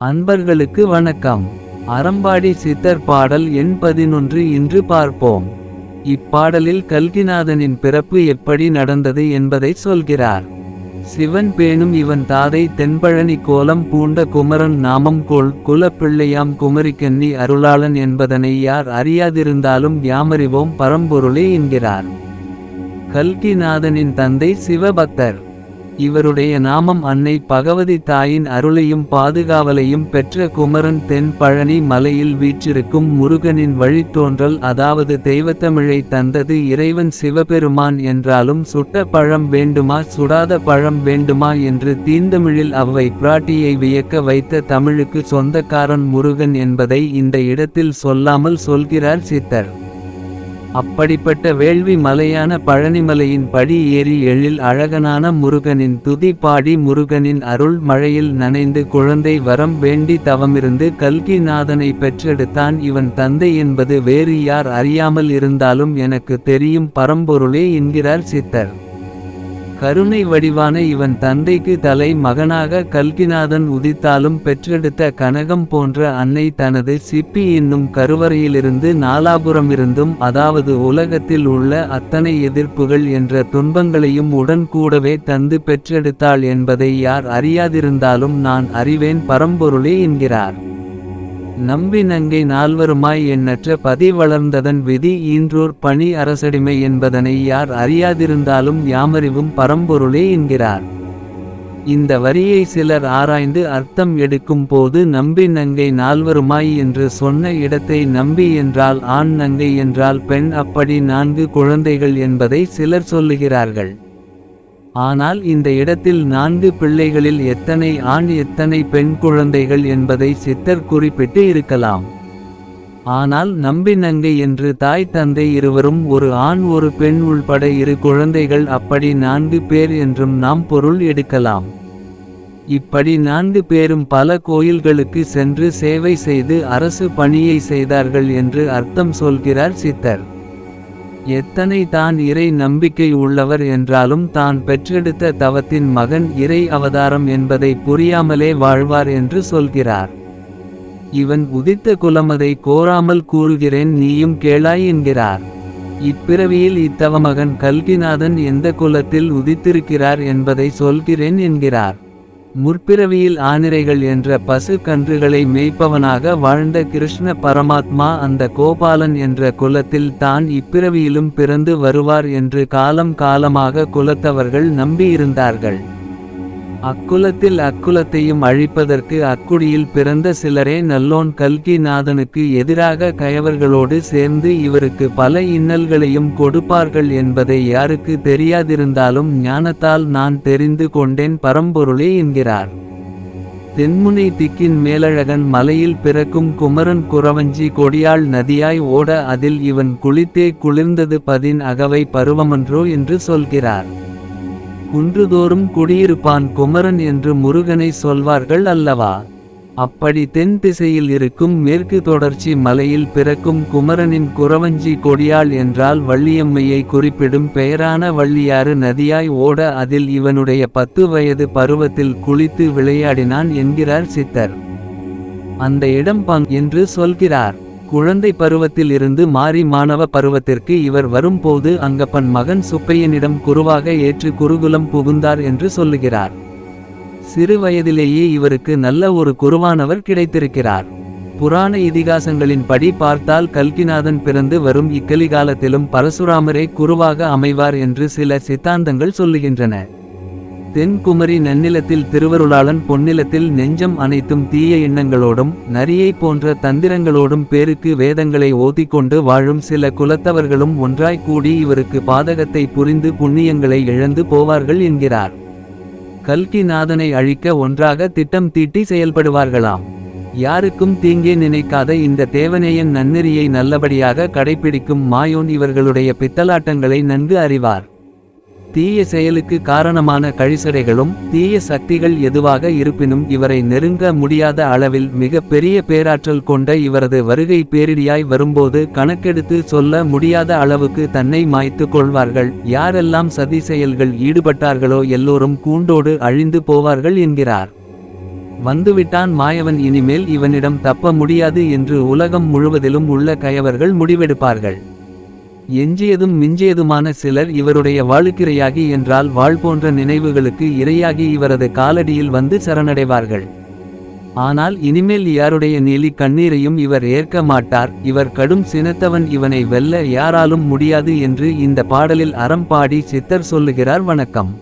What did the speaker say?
அன்பர்களுக்கு வணக்கம். அறம்பாடி சித்தர் பாடல் எண் பதினொன்று இன்று பார்ப்போம். இப்பாடலில் கல்கிநாதனின் பிறப்பு எப்படி நடந்தது என்பதை சொல்கிறார். சிவன் பேணும் இவன் தாதை தென்பழனி கோலம் பூண்ட குமரன் நாமம் கோள் குலப்பிள்ளையாம் குமரிக்கன்னி அருளாளன் என்பதனை யார் அறியாதிருந்தாலும் யாமறிவோம் பரம்பொருளே என்கிறார். கல்கிநாதனின் தந்தை சிவபக்தர். இவருடைய நாமம் அன்னை பகவதி தாயின் அருளையும் பாதுகாவலையும் பெற்ற குமரன் தென் பழனி மலையில் வீற்றிருக்கும் முருகனின் வழித்தோன்றல் அதாவது தெய்வத்தமிழை தந்தது இறைவன் சிவபெருமான் என்றாலும் சுட்ட பழம் வேண்டுமா சுடாத பழம் வேண்டுமா என்று தீந்தமிழில் அவ்வை பிராட்டியை வியக்க வைத்த தமிழுக்கு சொந்தக்காரன் முருகன் என்பதை இந்த இடத்தில் சொல்லாமல் சொல்கிறார் சித்தர். அப்படிப்பட்ட வேள்வி மலையான பழனிமலையின் படி ஏறி எழில் அழகனான முருகனின் துதி பாடி முருகனின் அருள் மழையில் நனைந்து குழந்தை வரம் வேண்டி தவமிருந்து கல்கிநாதனை பெற்றெடுத்தான் இவன் தந்தை என்பது வேறு யார் அறியாமல் இருந்தாலும் எனக்கு தெரியும் பரம்பொருளே என்கிறார் சித்தர். கருணை வடிவான இவன் தந்தைக்கு தலை மகனாக கல்கிநாதன் உதித்தாலும் பெற்றெடுத்த கனகம் போன்ற அன்னை தனது சிப்பி என்னும் கருவறையிலிருந்து நாலாபுரமிருந்தும் அதாவது உலகத்தில் உள்ள அத்தனை எதிர்ப்புகள் என்ற துன்பங்களையும் உடன் கூடவே தந்து பெற்றெடுத்தாள் என்பதை யார் அறியாதிருந்தாலும் நான் அறிவேன் பரம்பொருளே என்கிறார். நம்பி நங்கை நால்வருமாய் எண்ணற்ற பதி வளர்ந்ததன் விதி ஈன்றோர் பணி அரசடிமை என்பதனை யார் அறியாதிருந்தாலும் யாமறிவும் பரம்பொருளே என்கிறார். இந்த வரியை சிலர் ஆராய்ந்து அர்த்தம் எடுக்கும் போது நம்பி நங்கை நால்வருமாய் என்று சொன்ன இடத்தை நம்பி என்றால் ஆண் நங்கை என்றால் பெண் அப்படி நான்கு குழந்தைகள் என்பதை சிலர் சொல்லுகிறார்கள். ஆனால் இந்த இடத்தில் நான்கு பிள்ளைகளில் எத்தனை ஆண் எத்தனை பெண் குழந்தைகள் என்பதை சித்தர் குறிப்பிட்டு இருக்கலாம். ஆனால் நம்பி நங்கை என்று தாய் தந்தை இருவரும் ஒரு ஆண் ஒரு பெண் உள்பட இரு குழந்தைகள் அப்படி நான்கு பேர் என்றும் நாம் பொருள் எடுக்கலாம். இப்படி நான்கு பேரும் பல கோயில்களுக்கு சென்று சேவை செய்து அரசு பணியை செய்தார்கள் என்று அர்த்தம் சொல்கிறார் சித்தர். எத்தனை தான் இறை நம்பிக்கை உள்ளவர் என்றாலும் தான் பெற்றெடுத்த தவத்தின் மகன் இறை அவதாரம் என்பதை புரியாமலே வாழ்வார் என்று சொல்கிறார். இவன் உதித்த குலமதை கோராமல் கூறுகிறேன் நீயும் கேளாய் என்கிறார். இப்பிறவியில் இத்தவமகன் கல்கிநாதன் எந்த குலத்தில் உதித்திருக்கிறார் என்பதை சொல்கிறேன் என்கிறார். முற்பிறவியில் ஆனிரைகள் என்ற பசு கன்றுகளை மேய்ப்பவனாக வாழ்ந்த கிருஷ்ண பரமாத்மா அந்த கோபாலன் என்ற குலத்தில் தான் இப்பிறவியிலும் பிறந்து வருவார் என்று காலம் காலமாக குலத்தவர்கள் நம்பியிருந்தார்கள். அக்குலத்தில் அக்குலத்தையும் அழிப்பதற்கு அக்குடியில் பிறந்த சிலரே நல்லோன் கல்கி நாதனுக்கு எதிராக கயவர்களோடு சேர்ந்து இவருக்கு பல இன்னல்களையும் கொடுப்பார்கள் என்பதை யாருக்கு தெரியாதிருந்தாலும் ஞானத்தால் நான் தெரிந்து கொண்டேன் பரம்பொருளே என்கிறார். தென்முனை திக்கின் மேலழகன் மலையில் பிறக்கும் குமரன் குறவஞ்சி கொடியாள் நதியாய் ஓட அதில் இவன் குளித்தே குளிர்ந்தது பதின் அகவை பருவமன்றோ என்று சொல்கிறார். குன்றுதோறும் குடியிருப்பான் குமரன் என்று முருகனை சொல்வார்கள் அல்லவா? அப்படி தென் திசையில் இருக்கும் மேற்கு தொடர்ச்சி மலையில் பிறக்கும் குமரனின் குறவஞ்சி கொடியாள் என்றால் வள்ளியம்மையை குறிப்பிடும் பெயரான வள்ளியாறு நதியாய் ஓட அதில் இவனுடைய பத்து வயது பருவத்தில் குளித்து விளையாடினான் என்கிறார் சித்தர். அந்த இடம் பங் என்று சொல்கிறார். குழந்தை பருவத்தில் இருந்து மாறி மாணவ பருவத்திற்கு இவர் வரும்போது அங்கப்பன் மகன் சுப்பையனிடம் குருவாக ஏற்று குருகுலம் புகுந்தார் என்று சொல்லுகிறார். சிறு வயதிலேயே இவருக்கு நல்ல ஒரு குருவானவர் கிடைத்திருக்கிறார். புராண இதிகாசங்களின்படி பார்த்தால் கல்கிநாதன் பிறந்து வரும் இக்கலிகாலத்திலும் பரசுராமரே குருவாக அமைவார் என்று சில சித்தாந்தங்கள் சொல்லுகின்றன. தென்குமரி நன்னிலத்தில் திருவருளாளன் பொன்னிலத்தில் நெஞ்சம் அனைத்தும் தீய எண்ணங்களோடும் நரியை போன்ற தந்திரங்களோடும் பேருக்கு வேதங்களை ஓதிக்கொண்டு வாழும் சில குலத்தவர்களும் ஒன்றாய் கூடி இவருக்கு பாதகத்தை புரிந்து புண்ணியங்களை இழந்து போவார்கள் என்கிறார். கல்கி நாதனை அழிக்க ஒன்றாக திட்டம் தீட்டி செயல்படுவார்களாம். யாருக்கும் தீங்கே நினைக்காத இந்த தேவனேயன் நன்னெறியை நல்லபடியாக கடைபிடிக்கும் மாயோன் இவர்களுடைய பித்தலாட்டங்களை நன்கு அறிவார். தீய செயலுக்கு காரணமான கழிசடைகளும் தீய சக்திகள் எதுவாக இருப்பினும் இவரை நெருங்க முடியாத அளவில் மிக பெரிய பேராற்றல் கொண்ட இவரது வருகை பேரிடியாய் வரும்போது கணக்கெடுத்து சொல்ல முடியாத அளவுக்கு தன்னை மாய்த்து கொள்வார்கள். யாரெல்லாம் சதி செயல்கள் ஈடுபட்டார்களோ எல்லோரும் கூண்டோடு அழிந்து போவார்கள் என்கிறார். வந்துவிட்டான் மாயவன் இனிமேல் இவனிடம் தப்ப முடியாது என்று உலகம் முழுவதிலும் உள்ள கயவர்கள் முடிவெடுப்பார்கள். எஞ்சியதும் மிஞ்சியதுமான சிலர் இவருடைய வாழுக்கிரையாகி என்றால் வாழ் போன்ற நினைவுகளுக்கு இரையாகி இவரது காலடியில் வந்து சரணடைவார்கள். ஆனால் இனிமேல் யாருடைய நீலி கண்ணீரையும் இவர் ஏற்க மாட்டார். இவர் கடும் சினத்தவன் இவனை வெல்ல யாராலும் முடியாது என்று இந்த பாடலில் அறம் பாடி சித்தர் சொல்லுகிறார் வணக்கம்.